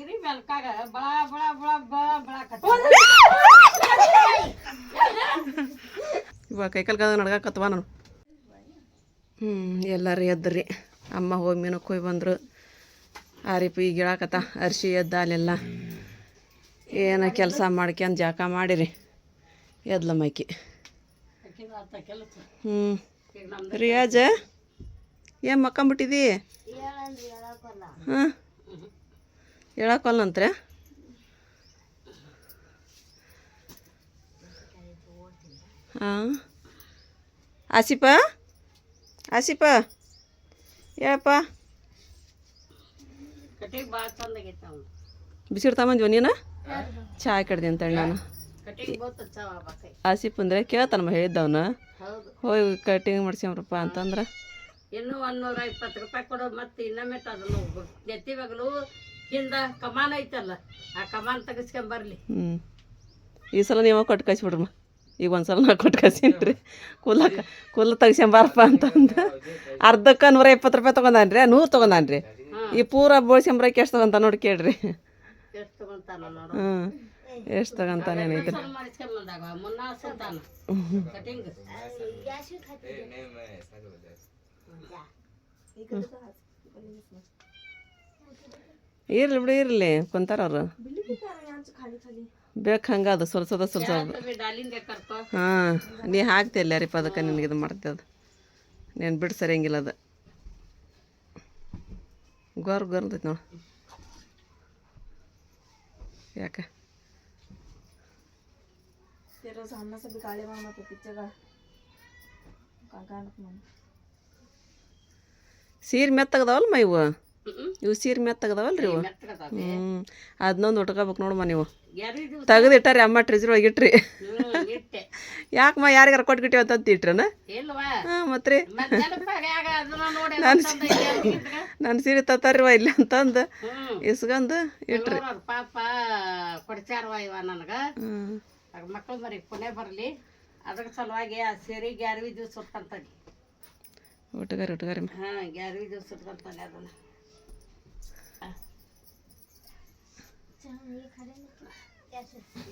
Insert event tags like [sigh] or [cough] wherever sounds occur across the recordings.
ಇರಿ ಬೆಲ್ಕಾಗ ಬಳ ಬಳ ಬಳ ನಾನು. ಹ್ಞೂ ಎಲ್ಲರೂ ಎದ್ರಿ. ಅಮ್ಮ ಹೋಗಿ ಮೀನಕ್ಕೆ ಹೋಗಿ ಬಂದರು. ಆರಿಪಿ ಈಗ ಗಿಡಕತ್ತ, ಅರ್ಶಿ ಎದ್ದ ಅಲ್ಲೆಲ್ಲ. ಏನೋ ಕೆಲಸ ಮಾಡ್ಕೊಂಡು ಜಾಕ ಮಾಡಿರಿ. ಎದ್ಲ ಮೈಕಿ. ಹ್ಞೂ ರಿಯಾಜ. ಏನು ಮಕ್ಕಂಬಿಟ್ಟಿದಿ? ಹಾಂ? ಹೇಳಕ್ಕಲ್ಲಂತ್ರೆ? ಹಾಂ? ಆಸಿಪ ಆಸಿಪ ಹೇಳಪ್ಪ. ತಗೊಂಬಂದ್ವ ನೀನು? ಚಾ ಕಡ್ದೆ ಅಂತೇಳಿ ನಾನು. ಆಸಿಪ್ ಅಂದರೆ ಕೇಳ್ತಾನಮ್ಮ ಹೇಳಿದ್ದವನು. ಹೋಗಿ ಕಟಿಂಗ್ ಮಾಡ್ಸ್ಯಾಮ್ರಪ್ಪ ಅಂತಂದ್ರೆ. ಇನ್ನೂ ಒಂದೂರ ಇಪ್ಪತ್ತು ರೂಪಾಯಿ ಕೊಡು ಮತ್ತೆ ಇನ್ನೊಮ್ಮೆ ಅದನ್ನು ನೆತ್ತಿ ಬಗಲು ಹಿಂದ ಕಮಾನ್ ಐತಲ್ಲ ಆ ಕಮಾನ್ ತೆಗಿಸ್ಕೊಂಬರ್ಲಿ ಹ್ಞೂ ಈ ಸಲ ನೀವು ಕೊಟ್ಟು ಕಳಿಸ್ಬಿಡ್ರಮ್ಮ. ಈಗ ಒಂದು ಸಲ ನಾ ಕೊಟ್ಟು ಕಳ್ಸೀನಿ ರೀ ಕೂಲ ಕೂಲ ಅಂತ ಅಂತಂದು. ಅರ್ಧಕ್ಕೆ ನೂರ ಇಪ್ಪತ್ತು ರೂಪಾಯಿ ತೊಗೊಂಡಾನ ರೀ ನೂರು ತೊಗೊಂಡಾನ ರೀ ಈ ಪೂರ ಬೋಳ್ಸ್ಕೊಂಬರಕ್ಕೆ ಎಷ್ಟು ತಗೊಂತ ನೋಡಿ ಕೇಳ್ರಿ. ಎಷ್ಟು ತಗೊಂತಾನ ಹ್ಞೂ ಎಷ್ಟು ಇರ್ಲಿ ಬಿಡು, ಇರಲಿ. ಕುಂತಾರ ಅವರು. ಬೇಕು ಹಂಗೆ ಅದು ಡಾಲಿಂದ ಕರ್ಕೊ ಹಾಂ, ನೀ ಹಾಕ್ತಿ ರೀ ಅದಕ್ಕೆ ನಿನಗೆ ಇದು ಮಾಡ್ತಿ ಅದು. ನೀನು ಬಿಡು ಸರಿಯಂಗಿಲ್ಲ ಅದು. ಗೊರ್ ಗೊರ್ತೈತಿ ನೋಡಿ. ಯಾಕೆ? ಸೀರೆ ಮೆತ್ತಗದವಲ್ಲ ಇವು? ಇವು ಸೀರೆ ಮೆತ್ತಗದವಲ್ಲ ರೀ ಇವು ಹ್ಞೂ ಅದನ್ನೊಂದು ಉಟ್ಕೋಬೇಕು ನೋಡಮ್ಮ ನೀವು. ತೆಗೆದಿಟ್ಟಾರಿ ಅಮ್ಮ ಟ್ರೆಜರ್ ಒಳಗೆ ಇಟ್ರಿ. ಯಾಕಮ್ಮ ಯಾರಿಗಾರ ಕೊಟ್ಬಿಟ್ಟಿವಿ ಅಂತ ಇಟ್ರನ ಹಾಂ ಮತ್ತೆ ರೀ ನನ್ನ ನಾನು ಸೀರೆ ತತ್ತಾರಿವ ಇಲ್ಲ ಅಂತಂದು ಇಸ್ಕೊಂಡು ಇಸ್ಕಂದು ಇಟ್ರಿ. ಪಾಪ ಕೊಡ್ಸ್ಯಾರವ ಇವ ನನಗೆ. ಮಕ್ಕಳು ಮಕ್ಳು ಪುಣೆ ಬರಲಿ. ಅದಕ್ಕೆ ಸಲುವಾಗಿ ಆ ಸೀರೆ ಗ್ಯಾರವಿ ದಿವ್ಸ ಸುಟ್ಕಂತಾನೆ ಒಟ್ಟಗಾರಿ ಒಟ್ಟಗಾರಿ ಹಾ ಗ್ಯಾರವಿ ದಿವ್ಸ ಸುಟ್ಕಂತಾನೆ ಅದನ್ನ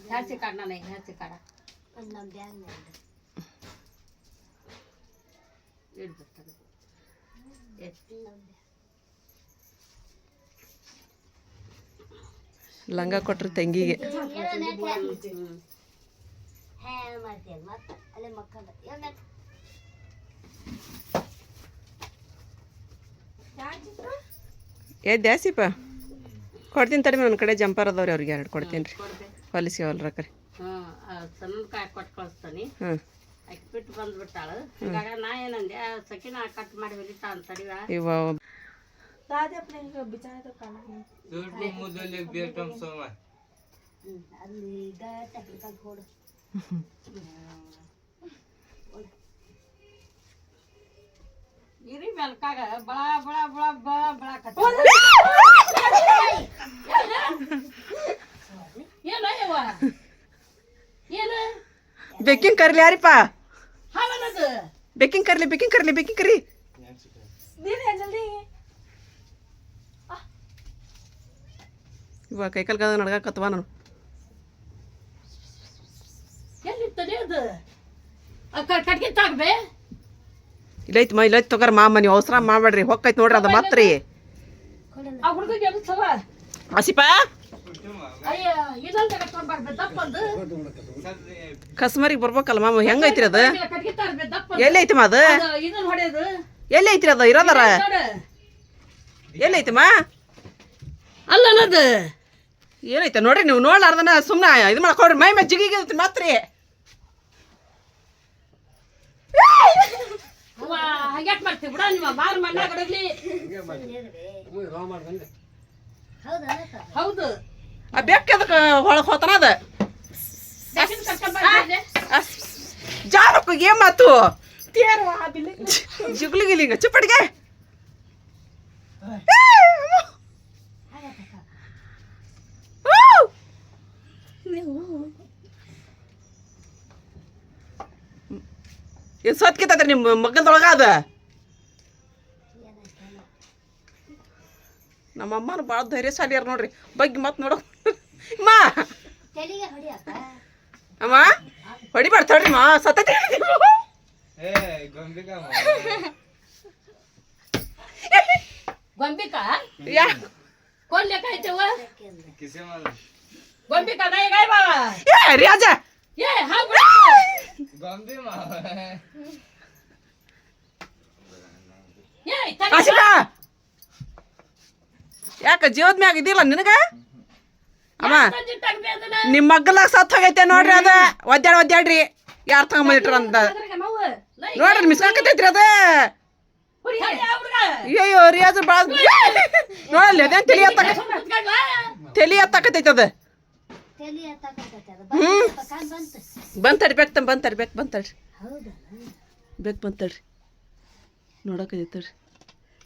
ಹ್ಯಾಚಿ ಕಾಡ್ ನಾನು ಹ್ಯಾಚಿ ಕಾಡ ಇಡ್ಬಿಡ್ತಾನೆ ಎತ್ತಿ. ಏ ದ್ಯಾಸಿಪ್ಪ ಕೊಡ್ತೀನಿ ತಡಿ ನನ್ನ ಕಡೆ ಜಂಪರ್ ಅದಾವ್ರಿ ಅವ್ರಿಗೆ ಎರಡು ಕೊಡ್ತೀನಿ ರೀ. ಹೊಲಿಸಿ ಹೊಲ್ರಕ್ರಿ ಹ್ಮ್ ಸಣ್ಣ [laughs] ಇರಿ ಬೆಲ್ಕಾಗ ಬಳ ಬಳ ಬಳ ಬಳ ಬಳಕತ್ತ ಏನ ಯವ್ವ ಏನ? ಬೆಕ್ಕಿಂಗ್ ಕರ್ಲಿ ಯಾರಿಪ್ಪ? ಹಾವನದು ಬೆಕ್ಕಿಂಗ್ ಕರ್ಲಿ ಬೆಕ್ಕಿಂಗ್ ಕರ್ಲಿ ಬೆಕ್ಕಿಂಗ್ ಕರಿ ಇವಾಗ ಕದ ನಡ್ಗಾಕತ್ವ ನಾನು. ಎಲ್ಲಿರ್ತದೆ ಅದು? ಕಟ್ಗೆ ತಾಗ್ಬೇ ಇಲ್ಲೈತಿ ಮಾ ಇಲ್ಲೈತಿ ತಗೋರ ಮಾಮ ನೀವು ಅವಸರ ಮಾಡ್ಬೇಡ್ರಿ ಹೊಕ್ಕೈತಿ ನೋಡ್ರಿ ಅದು ಮತ್ತೆ ರೀ ಆ ಹುಡುಗಿಗೆ ಎಲ್ಸವ ಆಸಿಪ ಅಯ್ಯ ಇದೊಂದು ತಗೊಂಡ್ಬರ್ಬೇ ದಪ್ಪಂದು ಕಸ್ಮರಿಗೆ ಬರ್ಬೇಕಲ್ಲ ಮಾಮ ಹೆಂಗೈತ್ರಿ ಅದು? ಕಟ್ಗೆ ತಾಗ್ಬೇ ದಪ್ಪ ಎಲ್ಲೈತಿ ಮಾ ಅದು? ಇದನ್ನ ಹೊಡೆಯೋದು. ಎಲ್ಲೈತ್ರಿ ಅದು ಇರೋದಾರ? ನೋಡು. ಎಲ್ಲೈತಿ ಮಾ? ಅಲ್ಲ ಅನ್ನೋದು. ಏನೈತೆ ನೋಡ್ರಿ ನೀವು ನೋಡ್ಲಾರ್ದನ ಸುಮ್ಮನೆ ಇದು ಮಾಡ್ಕೊಡ್ರಿ ಮೈ ಮೇಲೆ ಜಿಗಿಗೆ ಮಾತ್ರಿ. ಅವ್ವ ಹಂಗ್ಯಾಕ್ ಮಾಡ್ತೀವಿ ಬಿಡ ನಿಮ್ಮ ಬಾರ್ ಮಣ್ಣಾಗ ಹೊಡಗ್ಲಿ ಹೌದು. ಆ ಬೆಕ್ಕ ಅದಕ್ಕೆ ಒಳಗೆ ಹೋತನ ಅದ. ಜಾರಕ್ಕೆ ಏನ್ ಮಾತು? ಜಿಗ್ಲಿಗಿಲಿಂಗ ಚುಪ್ಪಡಿಗೆ ಏನು ಸತ್ ಕಿತ್ತೈತ್ರಿ ನಿಮ್ಮ ಮಗಲ್ದೊಳಗ ಅದ ನಮ್ಮ ಅಮ್ಮನ ಭಾಳ ಧೈರ್ಯಶಾಲಿ ಅರ್ ನೋಡ್ರಿ. ಬಗ್ಗೆ ಮತ್ತೆ ನೋಡೋ ಮಾ ಅಮ್ಮ! ಹೊಡಿಬಾರ್ದ ತಡ್ರಿ ಮಾ ಸತ್ತೈತಿ ಗೊಂಬಿಕಾ ಯಾ ಗೊಂಬಿಕಾ ಗಾಯ ಗಾಯ ಬಾವ? ये हा ಗೊಂಬಿ ಮಾವ ये ಆಶಿಕ ಯಾಕ ಜೀವದ ಮ್ಯಾಗ ಇದಿಲ್ಲ ನಿನಗ ಅಮ್ಮ ನಿಮ್ಮ ಮಗ್ಗಲ ಸತ್ ಹೋಗೈತೆ ನೋಡ್ರಿ ಅದ ಒದ್ದಾಡ್ ಒದ್ದಾಡ್ರಿ ಯಾರು ತಗೊಂಬಂದಿಟ್ರ ಅಂತ ನೋಡ್ರಿ ಮಿಸ್ಕಾಕತೈತ್ರಿ ಅದ ಅಯ್ಯೋ ರಿಯಾಜ್ ಭಾಳ ನೋಡಲ್ಲ ಅದೇನ್ ತಲಿ ಎತ್ತಕ ತಲಿ ಎತ್ತಕತೈತಿ ಅದ ಹ್ಮ್. ಬೆಕ್ ತಮ್ಮ ಬೇಕ್ ಬಂದ್ ಬೇಕ ತಡ್ರಿ. ಬೇಕ್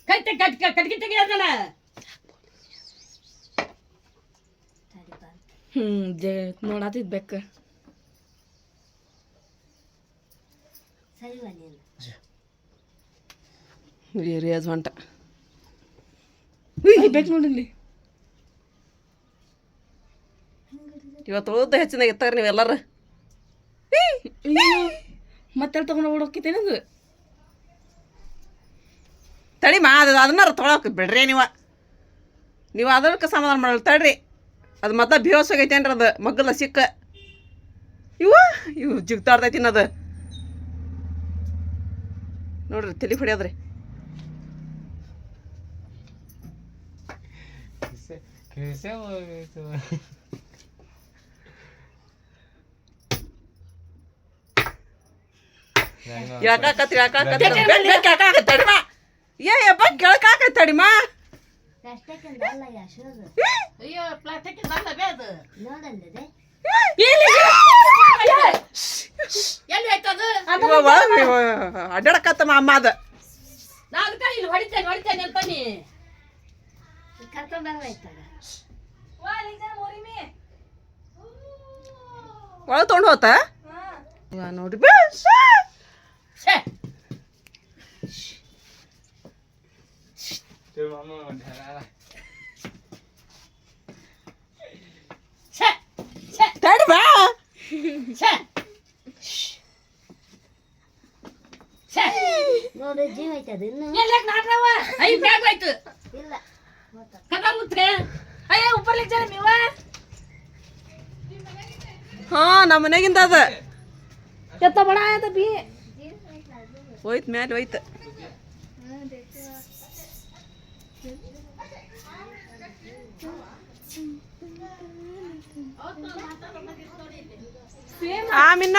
ಕಟ್ಟಿ ಕಟ್ಟಿ ಕಟ್ಟಿ ತೆಗಿಯೋದನ ಹ್ಮ್ ಜೆ ನೋಡಾತಿದ್ ಬೆಕ್ಕ ರೀ ರಿಯಾಜ್ ಹೊಂಟ. ಬೆಕ್ ನೋಡಿಲ್ಲಿ ಇವತ್ತು ಉಳ್ದ ಹೆಚ್ಚಿನ ಎತ್ತಾರ ನೀವೆಲ್ಲರೂ. ಮತ್ತೆ ತಗೊಂಡು ಓಡೋಕಿತ್ತೆ ಅದು? ತಡಿ ಮಾ ಅದು ಅದನ್ನ ಬಿಡ್ರಿ ನೀವು. ನೀವು ಅದಕ್ಕೆ ಸಮಾಧಾನ ಮಾಡಲ್ಲ ತಡ್ರಿ. ಅದು ಮತ್ತೆ ಬೇವಸ್ ಹೋಗೈತೇನ್ರಿ ಅದು ಮಗ್ಗಲ ಸಿಕ್ಕ. ಇವ ಇವು ಜಿಗ್ತಾಡ್ತೈತಿ ಅದು. ನೋಡ್ರಿ ತಲೆ ಹೊಡಿಯೋದ್ರಿ. किसे ಯಾಕಾಕತ್ರಿ ಯಾಕಾಕತ್ರಿ ಬೆಕ್ ಬೆಕ್ ಯಾಕಾಕತ್ತಿ ತಡಿಮಾ? ಏ ಬೇದು ಅಡ್ಡಾಡಕತ್ತಮ್ಮ ಅಮ್ಮ ಅದ. ನಾನು ಕೈ ಇಲ್ಲಿ ಹೊಡಿತೇನೆ ಹೊಡಿತೇನೆ ಅಂತಾನಿ ಒಳ ತೊಗೊಂಡು ಹೋತ? ಇವ తడవా ನೋಡಿ ಜೀವ ಐತೆ ಅದು ಇನ್ನು ಎಲ್ಲಕ್ಕೆ ನಾಟ್ರವ ಐ ಬ್ಯಾಗ್ ಆಯ್ತು ಇಲ್ಲ ಕದ ಮುತ್ರೆ ಅಯ್ಯ ಉಪ್ಪರ್ಲಿಕ್ಕೆ ಜನ ನೀವ ಹಾ ನಮ್ಮ ಮನೆಗಿಂದ ಅದ ಎತ್ತ ಬಡ ಆಯ್ತ ಬಿ ಹೋಯ್ತು ಮ್ಯಾಲೆ ಹೋಯ್ತು. ಆಮಿನ್ನ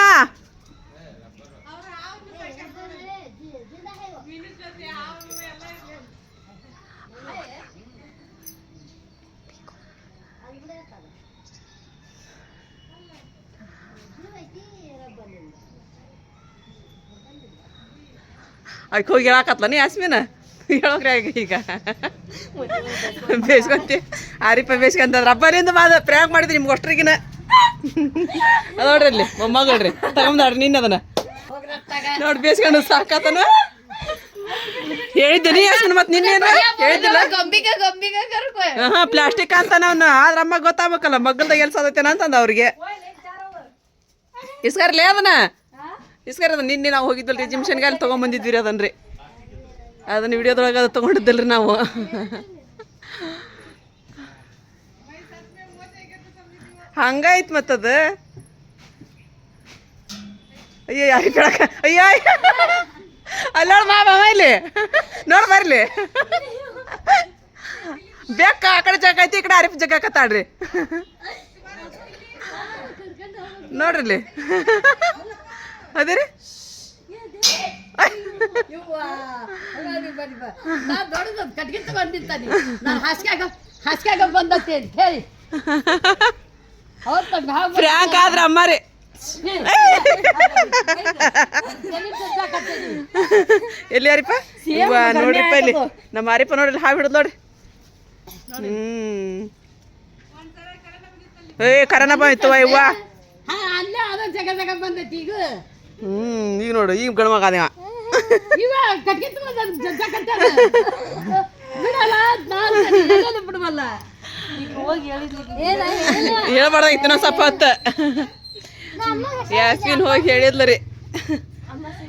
ಅದಕ್ಕೆ ಹೋಗಿ ಹೇಳಕತ್ಲ ನೀ ಯಾಸ್ಮಿನ? ಹೇಳೋಕ್ರಿ ಆಗ ಈಗ. ಬೇಸ್ಕೊಂತಿ. ಆರಿಪ ಬೇಸ್ಕೊಂತ ರಬ್ಬರಿಂದ ಮಾದ, ಪ್ರಯಾಗ ಮಾಡಿದ್ರಿ ನಿಮ್ಗೆ ಅಷ್ಟ್ರಿಗಿನ. ನೋಡ್ರಿ ಅಲ್ಲಿ, ಮೊಮ್ಮಗಳ್ರಿ, ತಗೊಂಬಾಡ್ರಿ ನಿನ್ನ ಅದನ್ನ. ನೋಡಿ ಬೇಸ್ಕೊಂಡು ಸಾಕಾತನ. ಹೇಳಿದ್ದೆ ನೀ ಯಾಸ್ಮಿನ ಮತ್ತೆ ನಿನ್ನೇನು ಹೇಳಿದ್ದಿಲ್ಲ? ಪ್ಲಾಸ್ಟಿಕ್ ಅಂತಾನ ಅವನು. ಆದ್ರೆ ಅಮ್ಮ ಗೊತ್ತಾಗ್ಬೇಕಲ್ಲ ಮಗ್ಗಲ್ದಾಗ ಎಲ್ಲಿ ಸಾದೈತೇನ ಅಂತಂದ ಅವ್ರಿಗೆ. ಇಸ್ಕರ್ಲೇ ಅದನ್ನ. ಇಸ್ಕರ್ ಅದ, ನಿನ್ನೆ ನಾವು ಹೋಗಿದ್ದಲ್ರಿ ಜಿಮ್ಷನ್ಗೆ ಅಲ್ಲಿ ತೊಗೊಂಬಂದಿದ್ವಿ ರೀ ಅದನ್ನ ರೀ ಅದನ್ನ ವಿಡಿಯೋದೊಳಗೆ ಅದು ತೊಗೊಂಡಿದ್ದಲ್ರಿ ನಾವು. ಹಂಗಾಯ್ತು ಮತ್ತದು? ಅಯ್ಯೋ, ಯಾರು ಕೇಳಕ? ಅಯ್ಯೋ ನೋಡ್ ಮಾಮ ಇಲ್ಲಿ. ನೋಡಿ ಬರ್ಲಿ ಬೇಕ, ಆ ಕಡೆ ಜಾಗ ಐತಿ, ಈ ಕಡೆ ಅರಿಫ್ ಜಾಗ ಕತ್ತಾಡ್ರಿ ನೋಡ್ರಿ ಅದೇ ದೊಡ್ಡದು ಕಟ್ಗೆ ತಗೊಂಡಿರ್ತಾನೆ ನಾನು ಎಲ್ಲಿ ಯಾರಿಪ್ಪ? ನೋಡ್ರಿಪ್ಪ ಇಲ್ಲಿ. ನಮ್ಮ ಆರಿಪ್ಪ ನೋಡ್ರಿ ಹಾವು ಹಿಡಿದ್ ನೋಡ್ರಿ. ಹ್ಮ್. ಏ ಕರೋನಾ ಬಂದಿತ್ತು ಇವ್ವ. ಅಲ್ಲೇ ಜಗ ಜಗ ಬಂದೈತಿ ಈಗ. ಹ್ಮ್ ಈಗ ನೋಡು ಈಗ ಗಣಮಗ ಅದೇವ. ಇವ ಕಟ್ಗೆ ಬಿಡಲ್ಲ ನಾನು ಹೇಳ್ಬಾರ್ದಾಗಿತ್ತು ನಾ ಸ್ವಲ್ಪ ಹೊತ್ತ. ಯಾಸ್ಮಿನ್ ಹೋಗಿ ಹೇಳಿದ್ಲು ರೀ.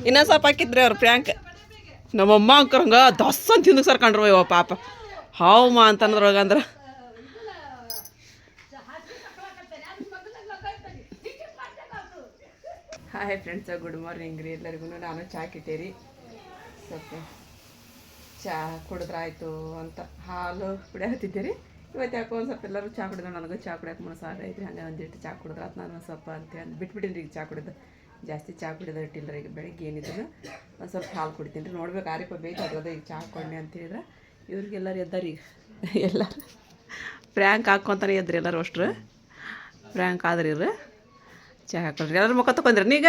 ಇನ್ನೊಂದು ಸ್ವಲ್ಪ ಹಾಕಿದ್ರಿ ಅವ್ರು ಪ್ರ್ಯಾಂಕ್. ನಮ್ಮಮ್ಮ ಅಂಕರಂಗ ಹಂಗ ದಸ್ ಅಂತ ಹಿಂದಕ್ಕೆ ಸರ್ಕೊಂಡ್ರು ಅಯ್ಯೋ ಪಾಪ. ಹಾವು ಮಾ ಅಂತಂದ್ರೊಳಗೆ ಅಂದ್ರೆ ಹಾಯ್ ಫ್ರೆಂಡ್ಸ್ ಗುಡ್ ಮಾರ್ನಿಂಗ್ ರೀ ಎಲ್ಲರಿಗೂ ನಾನು ಚಾ ರೀ ಸ್ವಲ್ಪ ಚಾ ಕುಡಿದ್ರಾಯ್ತು ಅಂತ ಹಾಲು ಕುಡಿಯತ್ತಿದ್ದೆ ರೀ ಇವತ್ತು ಯಾಕೋ ಒಂದು ಸ್ವಲ್ಪ ಎಲ್ಲರೂ ಚಾ ಕುಡಿದ್ರು. ನನಗೂ ಚಾ ಕುಡಿಯೋಕೆ ಮನಸ್ಸು ಐತ್ರಿ. ಹಂಗೆ ಒಂದಿಟ್ಟು ಚಾ ಕುಡಿದ್ರೆ. ಅದು ನಾನು ಸ್ವಲ್ಪ ಅಂತ ಬಿಟ್ಬಿಟ್ಟಿನಿ ರೀ ಈಗ ಚಾ ಕುಡಿದು. ಜಾಸ್ತಿ ಚಾ ಕುಡಿದ ಇಟ್ಟಿಲ್ಲ ಈಗ ಬೆಳಿಗ್ಗೆ ಏನಿದ್ರು ಒಂದು ಸ್ವಲ್ಪ ಹಾಲು ಕುಡಿತೀನಿ ರೀ. ನೋಡ್ಬೇಕು ಆರಿಪ ಬೇಕಾಗ್ತದೆ ಈಗ ಚಾ ಕೊಡ್ನೆ ಅಂತ ಹೇಳಿದ್ರೆ. ಇವ್ರಿಗೆಲ್ಲರೂ ಎದ್ದಾರ ಈಗ. ಎಲ್ಲರೂ. ಪ್ರ್ಯಾಂಕ್ ಹಾಕ್ಕೊತಾನೆ ಎದ್ರಿ ಎಲ್ಲರೂ ಅಷ್ಟ್ರು. ಪ್ರ್ಯಾಂಕ್ ಆದ್ರಿ ಇವ್ರು. ಚಾ ಹಾಕೊಳ್ರಿ ಎಲ್ಲರೂ ಮುಖ ತಕೊಂಡ್ರಿ ನೀಗ?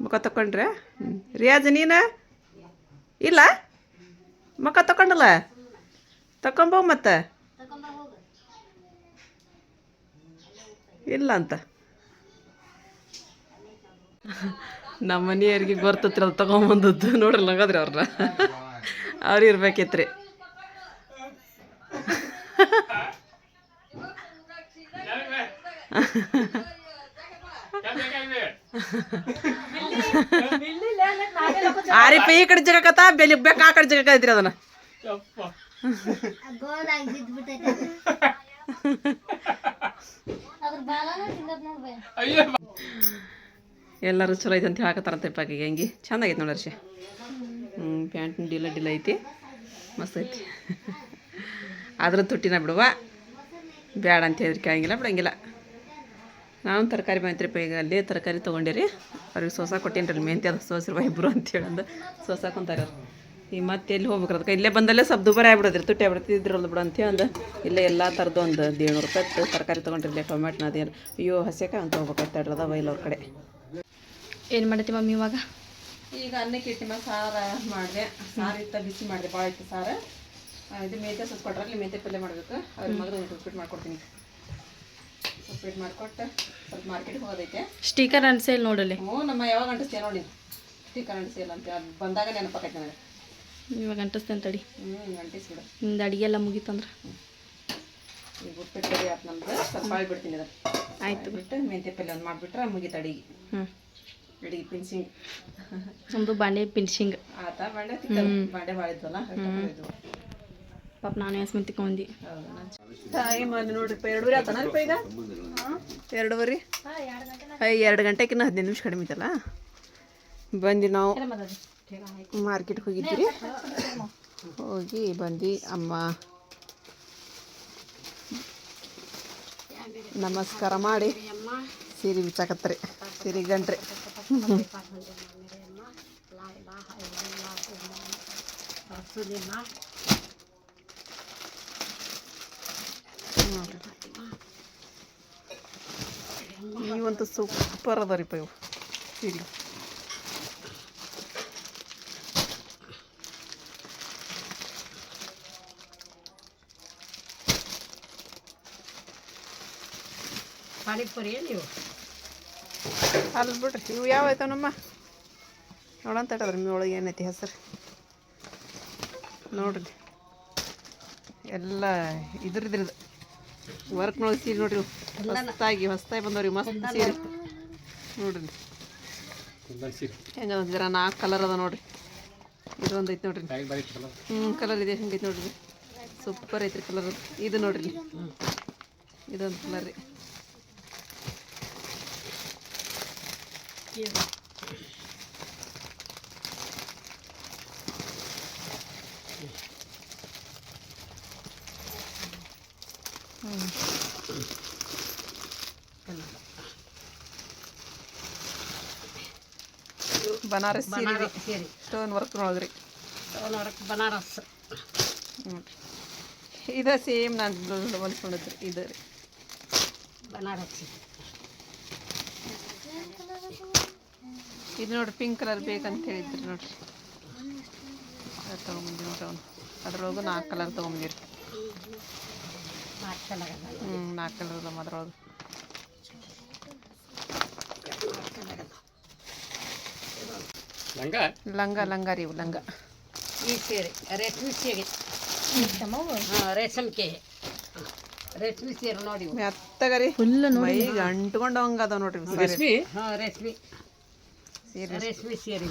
ಮುಖ ತಕೊಂಡ್ರೆ ಹ್ಞೂ ರಿಯಾಜ್, ನೀನು? ಇಲ್ಲ? ಮುಖ ತಕೊಂಡಲ್ಲ ತಕೊಂಬೋ ಮತ್ತೆ? ಇಲ್ಲ ಅಂತ. ನಮ್ಮ ಮನೆಯವ್ರಿಗೆ ಗೊತ್ತತ್ರಿ ಅದು ತಗೊಂಬಂದದ್ದು. ನೋಡ್ರಿ ನಂಗದ್ರಿ ಅವ್ರನ್ನ ಅವ್ರು ಇರ್ಬೇಕಿತ್ರಿ. [laughs] ಆರಿಪ ಈ ಕಡೆ ಜಗಕತ್ತ ಬೆಲಿ ಬೇಕು ಆ ಕಡೆ ಜಗಕೈತ್ರಿ ಅದನ್ನ. ಎಲ್ಲರೂ ಚಲೋ ಐತೆ ಅಂತ ಹೇಳಕತ್ತಾರಂತ ಪಾಕಿಗೆ ಹೆಂಗೆ? ಚಂದ ನೋಡ್ರಿ ನೋಡಿ ಶಿ ಹ್ಞೂ ಪ್ಯಾಂಟ್ ಡಿಲ್ಲ ಡಿಲ್ಲ ಐತಿ. ಮಸ್ತ್ ಐತಿ. ಅದ್ರ ತುಟ್ಟಿನ ಬಿಡುವ. ಬ್ಯಾಡ ಅಂತ ಹೇಳಿದ್ರೆ ಕೇಳಂಗಿಲ್ಲ ಬಿಡಂಗಿಲ್ಲ. ನಾನು ತರಕಾರಿ ಬಂತ್ರಿಪ್ಪ ಈಗ ಅಲ್ಲಿ ತರಕಾರಿ ತೊಗೊಂಡಿರಿ. ಅವ್ರಿಗೆ ಸೋಸ ಕೊಟ್ಟೇನಿ ರೀ ಮೆಂತ್ಯ ಅದು ಸೋಸಿರುವ ಇಬ್ಬರು ಅಂತೇಳಿ ಅಂದು ಸೋಸ ಕುಂತಾರೆ ಅವ್ರು. ಈಗ ಮತ್ತೆ ಎಲ್ಲಿ ಹೋಗ್ಬೇಕು ಅದಕ್ಕೆ? ಇಲ್ಲೇ ಬಂದಲ್ಲೇ ಸ್ವಲ್ಪ ದುಬಾರಿ ಆಗ್ಬಿಡೋದ್ರಿ ತುಟ್ಟಿ ಆಗ್ಬಿಡ್ತಿದ್ರಲ್ಲ ಬಿಡು ಅಂತ ಅಂದು ಇಲ್ಲೇ ಎಲ್ಲ ಥರದ್ದು ಒಂದು ಏಳ್ನೂರು ರೂಪಾಯಿ ತರಕಾರಿ ತೊಗೊಂಡಿರಲಿ ಟೊಮೆಟೊ ಅದೇನು ಅಯ್ಯೋ ಹಸಿಯಕ್ಕೆ ಅಂತ ಹೋಗ್ಬೇಕಾಯ್ತು ಅಡ್ರದ ಬೈಲ್ ಅವ್ರ ಕಡೆ. ಏನು ಮಾಡೈತಿ ಮಮ್ಮಿ ಇವಾಗ? ಈಗ ಅನ್ನಕ್ಕೆ ಇಟ್ಟಿಮ ಸಾರ ಮಾಡಿದೆ. ಸಾರು ಇತ್ತ ಬಿಸಿ ಮಾಡಿದೆ ಭಾಳ ಇತ್ತು ಸಾರು. ಇದು ಮೇತೆ ಸೊಪ್ಪು ಕೊಟ್ರೆ ಅಲ್ಲಿ ಮೆಂತ್ಯ ಪಲ್ಯ ಮಾಡಬೇಕು. ಅವ್ರ ಮೊದಲು ಒಂದು ಉಪ್ಪಿಟ್ಟು ಮಾಡ್ಕೊಡ್ತೀನಿ. ಉಪ್ಪಿಟ್ಟು ಮಾಡಿಕೊಟ್ಟು. ಸ್ವಲ್ಪ ಮಾರ್ಕೆಟ್ಗೆ ಹೋಗೋದೈತೆ. ಸ್ಟೀಕರ್ ಅನ್ಸೇಲ್ ನೋಡಲಿ ಹ್ಞೂ ನಮ್ಮ ಯಾವಾಗ ಅಂಟಿಸ್ತೇವೆ ನೋಡಿ. ಸ್ಟಿಕರ್ ಅಂಟಿಸಿಲ್ಲ ಅಂತ ಅದು ಬಂದಾಗ ನೆನಪಾಕೈತೆ ನನಗೆ. ಇವಾಗ ಅಂಟಿಸ್ತೇನೆ ತಡಿ. ಹ್ಞೂ ಅಂಟಿಸ್ಬಿಡು ನಿಂದು ಅಡಿಗೆ ಎಲ್ಲ ಮುಗೀತಂದ್ರೆ? ಈಗ ಉಪ್ಪಿಟ್ಟು ರೆಡಿ ಆಯ್ತು ನಮ್ದು. ಸ್ವಲ್ಪ ಬಾಳಿ ಬಿಡ್ತೀನಿ ಅದು ಆಯ್ತು ಬಿಟ್ಟು ಮೆಂತ್ಯ ಪಲ್ಯ ಒಂದು ಮಾಡಿಬಿಟ್ರೆ ಮುಗೀತು ಅಡಿಗೆ. ಹ್ಞೂ ಅಡಿಗೆ ಪಿನ್ಸಿಂಗ್ ನಮ್ಮದು ಬಾಂಡೆ ಪಿನ್ಸಿಂಗ್ ಆತ ಬಾಂಡೆ ಬಾಂಡೆ ಬಾಳಿದ್ವಲ್ಲ ಇದು ಪಾಪ ನಾನು ಯಾಸ್ಮಿನ್ ತಿಕ್ಕೊಂಡಿ ಟೈಮ್ ಅಲ್ಲಿ ನೋಡ್ರಿ ಎರಡೂವರೆ ಆತನಲ್ಪ ಈಗ? ಎರಡೂವರೆ? ಐ ಎರಡು ಗಂಟೆಕಿನ್ನ ಹದಿನೈದು ನಿಮಿಷ ಕಡಿಮೆ ಐತಲ್ಲ? ಬಂದು ನಾವು ಮಾರ್ಕೆಟ್ಗೆ ಹೋಗಿದ್ದೀರಿ ಹೋಗಿ ಬಂದು ಅಮ್ಮ. ನಮಸ್ಕಾರ ಮಾಡಿ. ಸೀರೆ ಬಿಚ್ಚಾಕತ್ರಿ ಸೀರೆ ಗಂಟ್ರಿ. ಇವಂತೂ ಸೂಪರ್ ಅದ ಇವು ಸೀರೆ ಪಾನಿಪುರಿ ನೀವು ಅಲ್ಲಿ ಬಿಡ್ರಿ ಇವು ಯಾವ ಐತವ ನಮ್ಮ ನೋಡಂತ ನಿಮ್ಮ ಒಳಗೆ ಏನೈತಿ ಹೆಸರು. ನೋಡ್ರಿ. ಎಲ್ಲ ಇದ್ರದ್ರದ್ದು ವರ್ಕ್ನೊಳಗೆ ಸೀರೆ ನೋಡ್ರಿ. ಹೊಸ್ತಾಗಿ ಹೊಸ್ತಾಗಿ ಬಂದವ್ರಿ ಮಸ್ತ್ ಸೀರೆ. ನೋಡ್ರಿ. ಹೆಂಗ ಜರ ನಾಲ್ಕು ಕಲರ್ ಅದ ನೋಡ್ರಿ. ಇದೊಂದು ಐತೆ ನೋಡ್ರಿ. ಹ್ಞೂ ಕಲರ್ ಇದೆ ಹೆಂಗೈತಿ ನೋಡ್ರಿ. ಸೂಪರ್ ಐತ್ರಿ ಕಲರ್ ಇದು ನೋಡ್ರಿ. ಇದೊಂದು ಕಲರ್ ರೀ. ಬನಾರಸ್ ಸೀರೆ ರೀ ಸೀರೆ. ಸ್ಟೋನ್ ವರ್ಕ್ ನೋಡ್ರಿ ವರ್ಕ್ ಬನಾರಸ್. ನೋಡಿರಿ ಇದು ಸೇಮ್ ನಾನು ಹೊಲ್ಸ್ಕೊಂಡಿದ್ರಿ ಇದು ರೀ. ಬನಾರಸ್ ಇದು ನೋಡ್ರಿ ಪಿಂಕ್ ಕಲರ್ ಬೇಕಂತ ಹೇಳಿದ್ರಿ ನೋಡ್ರಿ. ಅದು ತೊಗೊಂಬಂದಿ ನೋಡ್ರಿ ಅವನು. ಅದ್ರೊಳಗು ನಾಲ್ಕು ಕಲರ್ ತೊಗೊಂಬಂದಿರಿ ನಾಲ್ಕು ಕಲರ್ ಹ್ಞೂ ನಾಲ್ಕು ಕಲರ್ ಅದ್ರೊಳಗೆ. ಲಂಗ? ಲಂಗ ಲಂಗ ರೀ ಇವು ಲಂಗ. ಈ ಸೀರೆ ರೇಷ್ಮೆ ಸೀರೆ. ಹಾಂ ರೇಷ್ಮೆ ರೇಷ್ಮೆ ಸೀರೆ ನೋಡಿ. ಮೆತ್ತಗರಿ ಫುಲ್ ಈಗ ಅಂಟ್ಕೊಂಡು ಹಂಗ ಅದಾವ ನೋಡ್ರಿ ರೇಷ್ಮೆ. ಹಾ ರೇಷ್ಮೆ. ಸೀರೆ. ರೇಷ್ಮೆ ಸೀರೆ.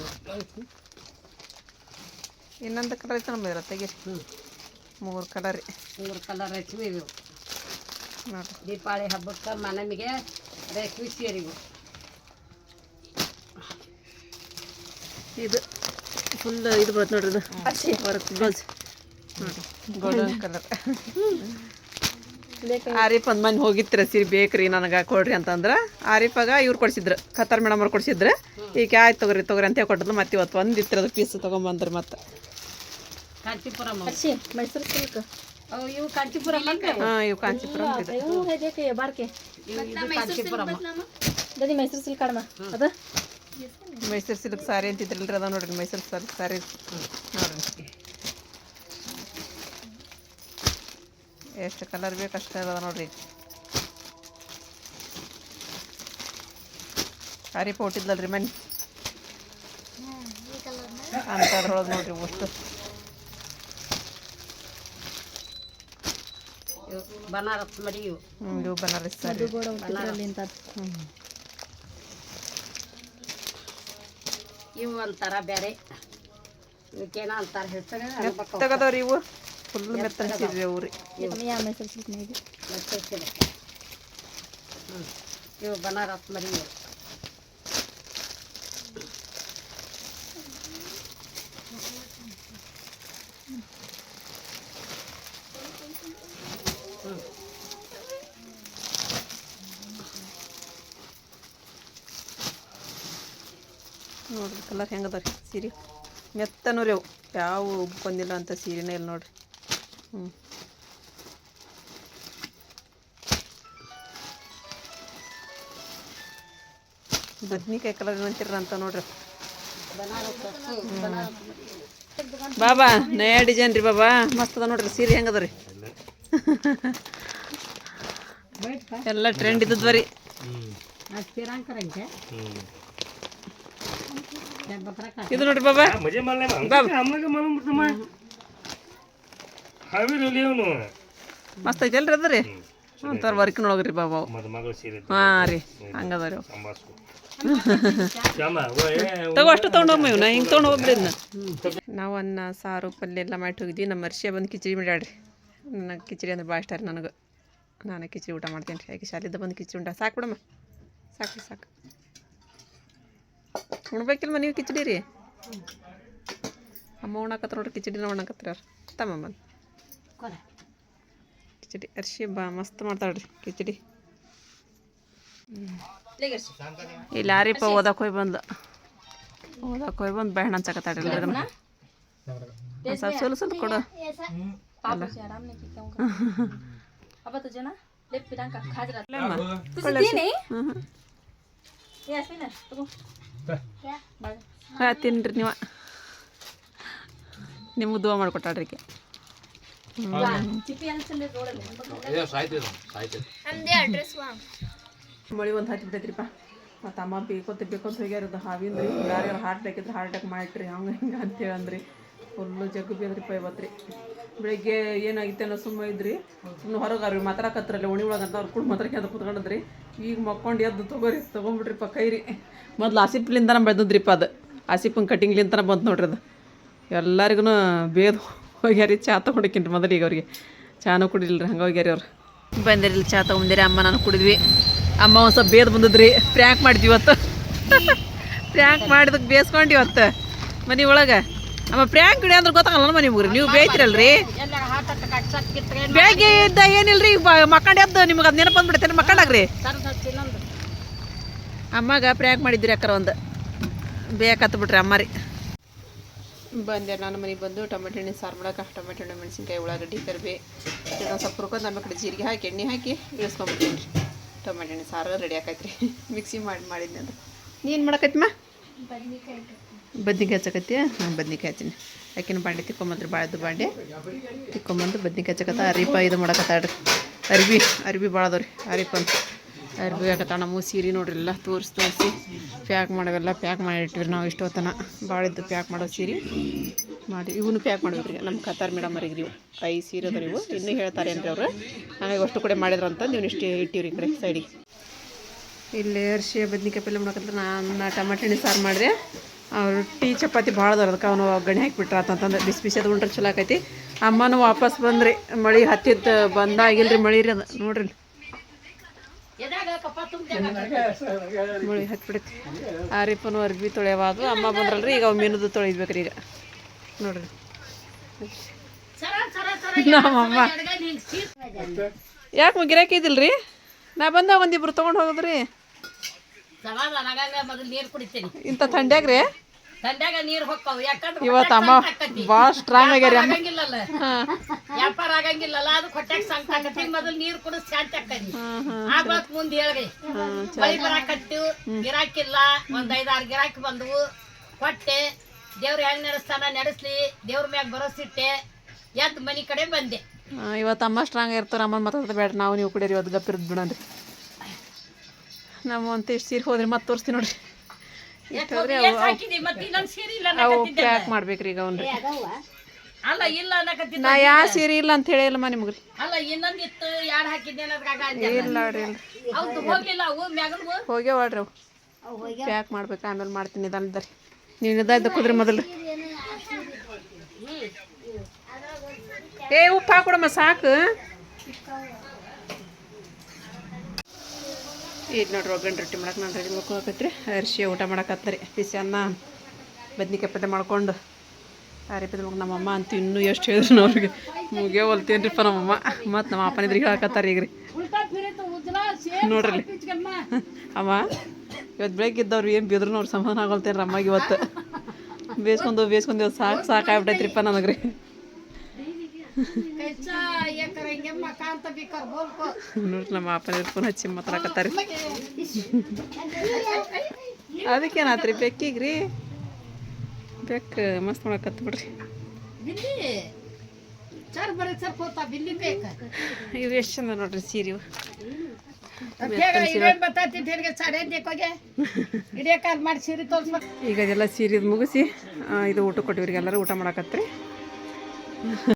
ಇನ್ನೊಂದು ಕಲರ್ ಐತೆ ನಮ್ಮ ತೆಗೀರಿ. ಹ್ಮ್. ಮೂರು ಕಲರ್ ರೀ. ಮೂರು ಕಲರ್ ರೇಷ್ಮೆ ಇವು. ನೋಡ್ರಿ. ದೀಪಾವಳಿ ಹಬ್ಬಕ್ಕೆ ಮನೆಗೆ ರೇಷ್ಮೆ ಸೀರೆ ಇದು ಫುಲ್ ಇದು ಬರುತ್ತೆ ನೋಡ್ರಿ ಇದು. ಬರುತ್ತೆ ಬ್ಲೌಸ್ ಗೋಲ್ಡನ್ ಕಲರ್. ಆರಿಫ್ ಒಂದು ಮನೆ ಹೋಗಿತ್ರ ಸೀರೆ ಬೇಕ್ರಿ ನನಗೆ ಕೊಡ್ರಿ ಅಂತಂದ್ರೆ. ಆರಿಫಾಗ ಇವ್ರು ಕೊಡ್ಸಿದ್ರು. ಖತ್ತಾರ್ ಮೇಡಮ್ ಅವ್ರು ಕೊಡ್ಸಿದ್ರು. ಈಗ ಆಯ್ತು ತಗೋರಿ ತಗೋರಿ ಅಂತ ಕೊಟ್ಟದ್ದು ಮತ್ತೆ ಇವತ್ತು ಒಂದು ಇತ್ತು ಅದು ಪೀಸ್ ತೊಗೊಂಬಂದ್ರಿ ಮತ್ತೆ. ಮೈಸೂರು ಸಿಲ್ಕ್ ಕಾಂಚಿಪುರ ಇವು ಕಾಂಚೀಪುರಂ ಹಾಂ ಇವು ಕಾಂಚೀಪುರ ಬಾರ್ಕೆ. ಮೈಸೂರು ಸಿಲ್ಕ್ ಕಡಮ. ಅದ? ಮೈಸೂರು ಸಿಲ್ಕ್ ಸಾರಿ ಅಂತಿದ್ರಲ್ರಿ ಅದ ನೋಡ್ರಿ ಮೈಸೂರು ಸಿಲ್ಕ್ ಸಾರಿ. ನೋಡ್ರಿ. ಎಷ್ಟು ಕಲರ್ ಬೇಕು ಅಷ್ಟು ಅದ ನೋಡ್ರಿ. ಸಾರಿ ಹೊಟ್ಟಿದ್ಲಲ್ರಿ ಮನೆ ಅಂತದ್ರೊಳಗೆ ನೋಡ್ರಿ ಅಷ್ಟು ಬನಾರಸ್ ಮಡಿ ಇವು ಹ್ಞೂ ಇವು ಬನಾರಸ್ ಸಾರಿ. ಗೋಡ ಹುಟ್ಟಿದ್ರಲ್ಲಿ ಅಂತ ಇವು ಅಂತಾರ ಬೇರೆ ಇವಕ್ಕೇನೋ ಅಂತಾರ? ಹೇಳ್ತಾರೆ ಇವು. ಫುಲ್ ಮೆತ್ತಗೆ ಅವ್ರಿ. ಅವು ರೀ ಹ್ಞೂ ಇವು ಬನಾರಸ್ ಮಡಿ ನೋಡ್ರಿ ಕಲರ್ ಹೆಂಗದ ರೀ ಸೀರೆ? ಮೆತ್ತನೂ ರೀ ಅವು. ಯಾವ ಉಬ್ಬು ಬಂದಿಲ್ಲ ಅಂತ ಸೀರೆನೇ ಇಲ್ಲ ನೋಡ್ರಿ. ಹ್ಞೂ ಬದ್ನಿಕಾಯಿ ಕಲರ್ ಏನಂತೀರ ಅಂತ ನೋಡ್ರಿ. ಬಾಬಾ ನಯ ಡಿಸೈನ್ ರೀ ಬಾಬಾ. ಮಸ್ತ್ ಅದ ನೋಡ್ರಿ ಸೀರೆ ಹೆಂಗದ ಅದ ರೀ ಎಲ್ಲ ಟ್ರೆಂಡ್ ಇದ್ದದ್ವ ರೀ. ಇದು ನೋಡ್ರಿ ಬಾಬಾ ಮಜೆ ಮಾಡಲೇ ಅಮ್ಮಗ ಮಲಂ ಬಿಡ್ತಮ್ಮ ಹಾವಿ ರುಲಿ ಅವನು ಮಸ್ತ್ ಐತಿ ಅಲ್ರಿ ಅದ್ರಿ ಒಂಥರ ವರ್ಕಿನ ಒಳಗ್ರಿ ಬಾಬಾ ಮದುಮಗಳು ಸೀರೆ ಹಾಂ ರೀ ಹಂಗದ ರೀ ತಗೋ ಅಷ್ಟು ತೊಗೊಂಡೋಗ್ಮ ಇವನ್ನ ಹಿಂಗೆ ತೊಗೊಂಡು ಹೋಗ್ಬಿಡಿ ನಾವು ಅನ್ನ ಸಾರು ಪಲ್ಯ ಎಲ್ಲ ಮಾಡಿ ಹೋಗಿದ್ವಿ ನಮ್ಮ ಅರ್ಷಿಯ ಬಂದು ಕಿಚಡಿ ಮಾಡ್ಯಾಡ್ರಿ ನನಗೆ ಕಿಚಡಿ ಅಂದ್ರೆ ಭಾಳ ಇಷ್ಟ ರೀ ನನಗೆ ನಾನು ಕಿಚಡಿ ಊಟ ಮಾಡ್ತೀನಿ ರೀ ಹಾಗೆ ಶಾಲೆದ ಬಂದು ಕಿಚಡಿ ಉಂಟ ಸಾಕು ಬಿಡಮ್ಮ ಸಾಕು ಸಾಕು ಉಣ್ಬೇಕಿಲ್ಮ ಮನೆಯ ಕಿಚಡಿ ರೀ. ಅಮ್ಮ ಉಣ್ಣಾಕತ್ತ ನೋಡ್ರಿ ಕಿಚಡಿನ ಉಣ್ಣಾಕತ್ರಿ ಅವ್ರು ತಮ್ಮಮ್ಮ ಕಿಚಡಿ ಅರ್ಶಿ ಬಾ ಮಸ್ತ್ ಮಾಡ್ತಾಳ್ರಿ ಕಿಚಡಿ. ಈ ಲಾರಿಪ್ಪ ಓದಕ್ಕೆ ಹೋಗಿ ಬಂದು ಓದಕ್ಕೆ ಹೋಗಿ ಬಂದು ಬೇಡ ಅಂತಕತ್ತಾಳ ಎಲ್ಲರಿಗೂ ಸ್ವಲ್ಪ ಸ್ವಲ್ಪ ಸ್ವಲ್ಪ ಕೊಡು. ಅಲ್ಲ. ತಿನ್ರಿ ನೀವು. ನಿಮ್ಗೆ ದೂರ ಮಾಡಿಕೊಟ್ಟಾಡ್ರಿಕೆ ಮಳಿ ಒಂದು ಹತ್ತಿ ಬಿಟ್ಟೈತ್ರಿಪ್ಪ ಮತ್ತು ಅಮ್ಮ ಬೇಕೋತ ಬೇಕೋತ ಅಂತ ಹಾವಿಂದ್ರಿ. ಯಾರ್ಯಾರು ಹಾರ್ಟ್ ಬೇಕಿದ್ರೆ ಹಾರ್ಟ್ ಅಟ್ಯಾಕ್ ಮಾಡಿಟ್ರಿ. ಹಂಗೆ ಹಿಂಗೆ ಅಂತೇಳಂದ್ರಿ. ಫುಲ್ಲು ಜಗ್ಗು ಬೇದ್ರಿಪ್ಪ ಇವತ್ತು ರೀ ಬೆಳಿಗ್ಗೆ ಏನಾಗಿತ್ತು ಅನ್ನೋ ಸುಮ್ಮ ಇದ್ರಿ? ಸುಮ್ಮನೆ ಹೊರಗೆ ಅವ್ರಿಗೆ ಮಾತಾಡಕತ್ರಲ್ಲ ಉಣಿ ಒಳಗೆ ಅಂತ ಅವ್ರು ಕೂಡ ಮಾತಾಡ್ಕೊಂತ ಕುತ್ಕೊಂಡದ್ರಿ. ಈಗ ಮಕ್ಕೊಂಡು ಎದ್ದು ತೊಗೋರಿ ತೊಗೊಂಬಿಟ್ರಿಪ್ಪ ಕೈರಿ. ಮೊದ್ಲು ಆಸಿಪ್ಲಿಂದನ ಬೆಳೆದಿದ್ರಿಪ್ಪ ಅದು. ಆಸಿಪ್ಪನ ಕಟಿಂಗ್ಲಿಂತನ ಬಂತು ನೋಡ್ರಿ ಅದು. ಎಲ್ಲರಿಗೂ ಬೇದು ಹೋಗ್ಯಾರಿ, ಚಾ ಮೊದಲು ಈಗ ಅವ್ರಿಗೆ. ಚಾನೂ ಕುಡಿಲಿಲ್ಲ ಹಂಗೆ ಹೋಗ್ಯಾರಿ ಅವ್ರು. ಬಂದಿರಲಿ ಚಾ ತೊಗೊಂಡಿರಿ ಅಮ್ಮ ನಾನು ಕುಡಿದ್ವಿ. ಅಮ್ಮ ಒಂದು ಸ್ವಲ್ಪ ಬೇದ್ ಬಂದದ್ರಿ, ಪ್ರ್ಯಾಂಕ್ ಮಾಡಿದ್ವಿ ಇವತ್ತು. [laughs] ಪ್ರ್ಯಾಂಕ್ ಮಾಡಿದಕ್ಕೆ ಬೇಸ್ಕೊಂಡು ಇವತ್ತು ಮನೆ ಒಳಗೆ. ಅಮ್ಮ ಪ್ರ್ಯಾಂಕ್ ಗಿಡ ಅಂದ್ರೆ ಗೊತ್ತಾಗಲ್ಲ ನಿಮ್ಗೆ? ನೀವು ಬೇಯ್ತಿರಲ್ರಿ ಬೆಳಗ್ಗೆ ಇದ್ದ ಏನಿಲ್ರಿ? ಮಕ್ಕಂಡ ಎದ್ದು ನಿಮ್ಗೆ ಅದು ನೆನಪು ಬಂದ್ಬಿಡ್ತೇನೆ ಮಕ್ಕಂಡಾಗ್ರಿ ಅಮ್ಮಗೆ ಪ್ರ್ಯಾಂಕ್ ಮಾಡಿದ್ರಿ ಅಕ್ಕರ ಒಂದು. ಬೇಕಾತು ಬಿಟ್ರಿ ಅಮ್ಮ ರೀ. ಬಂದೆ ನಾನು ಮನೆಗೆ ಬಂದು ಟೊಮೆಟೊ ಹಣ್ಣು ಸಾರು ಮಾಡಕ್ಕೆ ಟೊಮೆಟೊ ಹಣ್ಣು ಮೆಣಸಿನ್ಕಾಯಿ ಉಳ್ಳಾಗಡ್ಡಿ ಕರಿಬೇ ಇದನ್ನು ಸ್ವಲ್ಪ ಹುರ್ಕೊಂಡು ನಮ್ಮ ಕಡೆ ಜೀರಿಗೆ ಹಾಕಿ ಎಣ್ಣೆ ಹಾಕಿ ಇಳಿಸ್ಕೊಂಬಿಡ್ತೀನಿ ರೀ. ಟೊಮೆಟೊ ಹಣ್ಣು ಸಾರು ರೆಡಿ ಆಕೈತ್ರಿ. [laughs] ಮಿಕ್ಸಿ ಮಾಡಿ ಮಾಡಿದ್ನಿ ಅದು ನೀನು ಮಾಡಕೈತಿಮ್ಮ ಬದ್ನಿಕಾಯಿ ಹಚ್ಚಕತ್ತಿ ನಾನು ಬದ್ನಿಕಾಯಿ ಹಚ್ಚೀನಿ ಯಾಕಿನ ಬಾಂಡೆ ತಿಕ್ಕೊಂಬಂದ್ರಿ ಬಾಳ್ದು ಬಾಂಡೆ. ತಿಕ್ಕೊಂಬಂದು ಬದ್ನಿಕಾಯಿ ಹಚ್ಚಕತ್ತ ಅರಿಪ ಇದು ಮಾಡಕತ್ತಾಡ್ರಿ ಅರ್ಬಿ ಅರ್ಬಿ ಭಾಳ ಅದಾವ ರೀ ಅರಿಪ ಅಂತ. ಅರ್ಬಿ ಹಾಕತ್ತ ನಮ್ಮ ಸೀರೆ ನೋಡ್ರಿ, ಎಲ್ಲ ತೋರಿಸಿ ತೋರಿಸಿ. ಪ್ಯಾಕ್ ಮಾಡವೆಲ್ಲ ಪ್ಯಾಕ್ ಮಾಡಿ ಇಟ್ಟಿವ್ರಿ ನಾವು ಇಷ್ಟೊತ್ತನ. ಭಾಳ ಇದ್ದು ಪ್ಯಾಕ್ ಮಾಡೋ ಸೀರೆ. ಮಾಡಿ, ಇವನು ಪ್ಯಾಕ್ ಮಾಡಿದ್ರಿ ನಮ್ಮ ಕತಾರ್ ಮೇಡಮ್ ಅವ್ರಿಗೆ ಇವು ಐದು ಸೀರೆ ಅದಾರ ಇವು. ಇನ್ನೂ ಹೇಳ್ತಾರೆ ಏನ್ರಿ ಅವರು. ಹಾಗಾಗಿ ಅಷ್ಟು ಕೂಡ ಮಾಡಿದ್ರು ಅಂತ ನೀವು ಇಷ್ಟೇ ಇಟ್ಟಿವ್ರಿ ಕಡೆ ಸೈಡಿಗೆ ಇಲ್ಲಿ ಅರ್ಶಿ ಬದ್ನಿಕಾಯಿ ಪಲ್ಯ ಮಾಡಕಂದ್ರೆ ನಾನು ಟಮಾಟೆ ಹಣ್ಣು ಸಾರು ಮಾಡಿದೆ. ಅವ್ರು ಟೀ ಚಪಾತಿ ಭಾಳ ಅದಕ್ಕೆ ಅವನು ಗಣಿ ಹಾಕಿಬಿಟ್ರ ಅಂತಂದ್ರೆ ಬಿಸಿ ಬಿಸಿ ಅದು ಉಂಡ್ರೆ ಚಲೋ ಆಕೈತಿ. ಅಮ್ಮನೂ ವಾಪಸ್ ಬಂದ್ರಿ, ಮಳೆ ಹತ್ತಿದ್ದು ಬಂದಾಗಿಲ್ರಿ ಮಳೆ ರೀ ಅದು, ನೋಡ್ರಿ. ಮಳೆ ಹತ್ಬಿಡೈತಿ. ಆರಿಫನು ಅರ್ಬಿ ತೊಳೆಯವಾದು ಅಮ್ಮ ಬಂದ್ರಲ್ರಿ, ಈಗ ಅವ್ ಮೀನದು ತೊಳಿಬೇಕ್ರಿ ಈಗ. ನೋಡ್ರಿ. ನಮ್ಮಮ್ಮ. ಯಾಕೆ ಗಿರಾಕಿ ಇದಿಲ್ರಿ ನಾ ಬಂದ ಒಂದಿಬ್ರು ತೊಗೊಂಡು ಹೋಗೋದ್ರಿ. ಮೊದಲು ನೀರು ಕುಡಿತೀನಿ. ಇಂಥ ಥಂಡ್ಯಾಗ್ರಿ? ತಂಡ್ಯಾಗ ನೀರು ಹೊಕ್ಕವು. ಯಾಕಂದ್ರೆ ಇವತ್ತು ಅಮ್ಮ ಭಾಳ ಸ್ಟ್ರಾಂಗ್ ಆಗ್ಯಾರ ಅಮ್ಮ. ಆಗಂಗಿಲ್ಲಲ್ಲ. ವ್ಯಾಪಾರ ಆಗಂಗಿಲ್ಲಲ್ಲ ಅದು ಹೊಟ್ಟೆಗೆ ಸಂಕಟ ಆಕತಿ. ಮೊದಲು ನೀರು ಕುಡಿಸ್ ಶಾಂತಿ ಆ ಆಗ್ಬೇಕು ಮುಂದೆ ಹೇಳ್ರಿ. ಮಳಿ ಬರಾಕತ್ತು ಗಿರಾಕಿಲ್ಲ ಒಂದ್ ಐದಾರು ಗಿರಾಕಿ ಬಂದವು. ಕೊಟ್ಟೆ ದೇವ್ರ ಹೆಂಗ್ ನಡೆಸ್ತಾನ ನಡೆಸ್ಲಿ ದೇವ್ರ ಮ್ಯಾಗ ಬರೋಸಿಟ್ಟೆ ಎದ್ದು ಮನಿ ಕಡೆ ಬಂದೆ. ಇವತ್ತು ಅಮ್ಮ ಸ್ಟ್ರಾಂಗ್ ಇರ್ತಾರ ಅಮ್ಮನ ಮಾತಾಡ್ತಾ ಬೇಡ ನಾವು ನೀವು ಕುಡೀರಿ ಇವತ್ತು ಗಪ್ಪಿರ್ದು ಬಿಡನ್ರಿ ನಮ್ಮ ಅಂತ ಇಷ್ಟು ಸೀರೆ ಹೋದ್ರೆ ಮತ್ತೆ ತೋರಿಸ್ತೀನಿ ನೋಡ್ರಿ. ಎಷ್ಟ್ ಅವು. ಪ್ಯಾಕ್ ಮಾಡ್ಬೇಕ್ರಿ ಈಗ ಅವನ್ರಿ. ಅಲ್ಲ ಇಲ್ಲ ಅನ್ನಕತ್ತಿದ್ದ ನಾ ಯಾ ಸೀರೆ ಇಲ್ಲ ಅಂತ ಹೇಳಿಲ್ಲಮ್ಮ ನಿಮ್ಗೆ ರೀ. ಅಲ್ಲ ಇನ್ನೊಂದ್ ಇತ್ತು ಯಾಡ್ ಹಾಕಿದ್ದೆ ಅನ್ನೋದ್ರಾಗ ಇಲ್ಲ ರೀ ಇಲ್ಲ. ಅವ್ದು ಹೋಗ್ಲಿಲ್ಲ ಅವು ಮ್ಯಾಗಲ್ವು ಹೋಗ್ಯಾವಾಡ್ರಿ ಅವು. ಪ್ಯಾಕ್ ಮಾಡ್ಬೇಕು ಆಮೇಲೆ ಮಾಡ್ತೀನಿ ನಿಧಾನದರಿ ನೀವು ಇದ್ದ ಕುದ್ರಿ ಮೊದಲು. ಏ ಉಪ್ಪು ಹಾಕೊಡಮ್ಮ ಸಾಕು. ಇದು ನೋಡ್ರಿ ಒಗ್ಗರಣೆ ರೊಟ್ಟಿ ಮಾಡಕ್ಕೆ ನಾನು ರೆಡಿ ಮಾಡ್ಕೊಳಕತ್ರಿ ಅರಿಶಿ ಊಟ ಮಾಡಕತ್ತರಿ ಬಿಸಿ ಅನ್ನ, ಬದ್ನಿಕಾಯಿ ಪಲ್ಯ ಮಾಡ್ಕೊಂಡು ಆ ರೀತಿ ಮಾಡ್ಕೊಂಡು ನಮ್ಮಮ್ಮ ಅಂತ ಇನ್ನೂ ಎಷ್ಟು ಹೇಳಿದ್ರು ಅವ್ರಿಗೆ. ಮುಗಿಯೋ ಹೊಲ್ತೇನ್ರಿಪ್ಪ ನಮ್ಮಮ್ಮ ಮತ್ತು ನಮ್ಮ ಅಪ್ಪನಿದ್ರಿಗೆ ಹೇಳಕತ್ತಾರೆ ಈಗ ರೀ ನೋಡ್ರಿ. ಅಮ್ಮ ಇವತ್ತು ಬೆಳಗ್ಗೆ ಇದ್ದವ್ರು ಏನು ಬಿದ್ರು ಅವ್ರು ಸಮಾಧಾನ ಆಗೋಲ್ತೇನ್ರಿ ಅಮ್ಮಗೆ ಇವತ್ತು. ಬೇಸ್ಕೊಂಡು ಬೇಸ್ಕೊಂಡು ಇವತ್ತು ಸಾಕು ಸಾಕಾಗ್ಬಿಟ್ಟೈತ್ರಿಪ್ಪ ನನಗೆ ರೀ ನೋಡ್ರಿ ನಮ್ಮ ಅಪ್ಪನ ಪುನಃ ಹಚ್ಚಿ ಮಾತಾಡಕತ್ತಾರಿ ಅದಕ್ಕೇನಾತ್ರಿ ಬೆಕ್ಕಿಗೆ ರೀ ಬೆಕ್ಕ ಮಸ್ತ್ ಮಾಡಕತ್ತ ಬಿಡ್ರಿ ಇವು ಎಷ್ಟು ಚಂದ ನೋಡ್ರಿ ಸೀರೆ ಈಗ ಅದೆಲ್ಲ ಸೀರೆ ಮುಗಿಸಿ ಇದು ಊಟ ಕೊಟ್ಟಿವ್ರಿಗೆ ಎಲ್ಲರೂ ಊಟ ಮಾಡಕತ್ರಿ